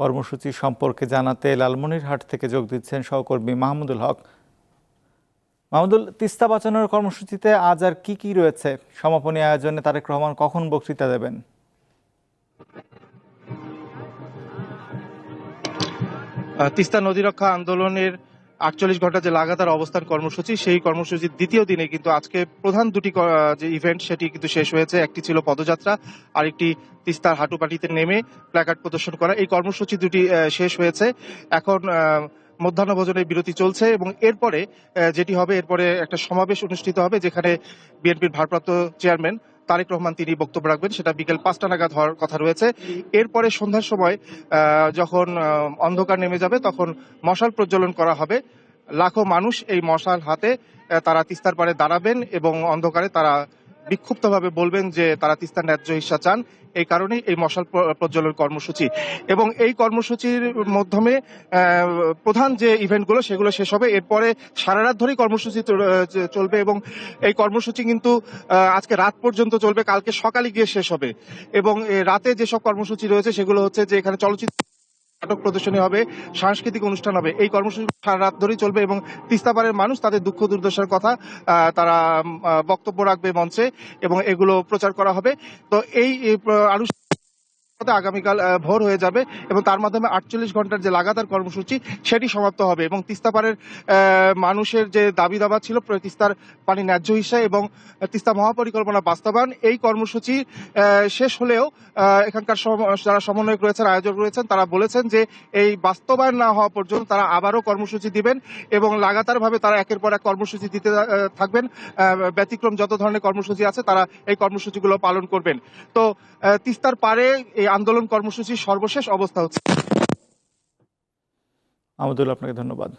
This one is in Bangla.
কর্মসূচি সম্পর্কে জানাতে লালমনিরহাট থেকে যোগ দিচ্ছেন সহকর্মী মাহমুদুল হক। মাহমুদুল, তিস্তা বাঁচানোর কর্মসূচিতে আজ আর কি কি রয়েছে? সমাপনী আয়োজনে তারেক রহমান কখন বক্তৃতা দেবেন? তিস্তা নদী রক্ষা আন্দোলনের আটচল্লিশ ঘণ্টা যে লাগাতার অবস্থান কর্মসূচি, সেই কর্মসূচির দ্বিতীয় দিনে কিন্তু আজকে প্রধান দুটি যে ইভেন্ট সেটি কিন্তু শেষ হয়েছে। একটি ছিল পদযাত্রা, আরেকটি তিস্তার হাঁটুপাটিতে নেমে প্ল্যাকার্ড প্রদর্শন করা। এই কর্মসূচি দুটি শেষ হয়েছে। এখন মধ্যাহ্নভোজনের বিরতি চলছে এবং এরপরে যেটি হবে, এরপরে একটা সমাবেশ অনুষ্ঠিত হবে যেখানে বিএনপির ভারপ্রাপ্ত চেয়ারম্যান তারেক রহমান তিনি বক্তব্য রাখবেন। সেটা বিকেল পাঁচটা নাগাদ হওয়ার কথা রয়েছে। এরপরে সন্ধ্যার সময় যখন অন্ধকার নেমে যাবে, তখন মশাল প্রজ্বলন করা হবে। লাখো মানুষ এই মশাল হাতে তারা তিস্তার পাড়ে দাঁড়াবেন এবং অন্ধকারে তারা বিক্ষুব্ধভাবে বলবেন যে তারা তিস্তার ন্যায্য হিসা চান। এই কারণেই এই মশাল প্রজ্বলন কর্মসূচি। এবং এই কর্মসূচির মাধ্যমে প্রধান যে ইভেন্টগুলো, সেগুলো শেষ হবে। এরপরে সারা রাত ধরেই কর্মসূচি চলবে এবং এই কর্মসূচি কিন্তু আজকে রাত পর্যন্ত চলবে, কালকে সকালে গিয়ে শেষ হবে। এবং রাতে যেসব কর্মসূচি রয়েছে, সেগুলো হচ্ছে যে এখানে চলচ্চিত্র নাটক প্রদর্শনী হবে, সাংস্কৃতিক অনুষ্ঠান হবে। এই কর্মসূচি সারা রাত ধরেই চলবে এবং তিস্তাপাড়ের মানুষ তাদের দুঃখ দুর্দশার কথা তারা বক্তব্য রাখবে মঞ্চে এবং এগুলো প্রচার করা হবে। তো এই, আনুষ্ঠানিক আগামীকাল ভোর হয়ে যাবে এবং তার মাধ্যমে আটচল্লিশ ঘণ্টার যে লাগাতার কর্মসূচি সেটি সমাপ্ত হবে এবং তিস্তাপাড়ের মানুষের যে দাবি দাবা ছিল তিস্তার পানি ন্যায্য হিসা এবং তিস্তা মহাপরিকল্পনা বাস্তবায়ন, এই কর্মসূচি শেষ হলেও এখানকার যারা সমন্বয়ক রয়েছেন, আয়োজক রয়েছেন, তারা বলেছেন যে এই বাস্তবায়ন না হওয়া পর্যন্ত তারা আবারও কর্মসূচি দিবেন এবং লাগাতারভাবে তারা একের পর এক কর্মসূচি দিতে থাকবেন। ব্যতিক্রম যত ধরনের কর্মসূচি আছে, তারা এই কর্মসূচিগুলো পালন করবেন। তো তিস্তার পারে এই আন্দোলন কর্মসূচির সর্বশেষ অবস্থা হচ্ছে। মাহমুদুল আপনাকে ধন্যবাদ।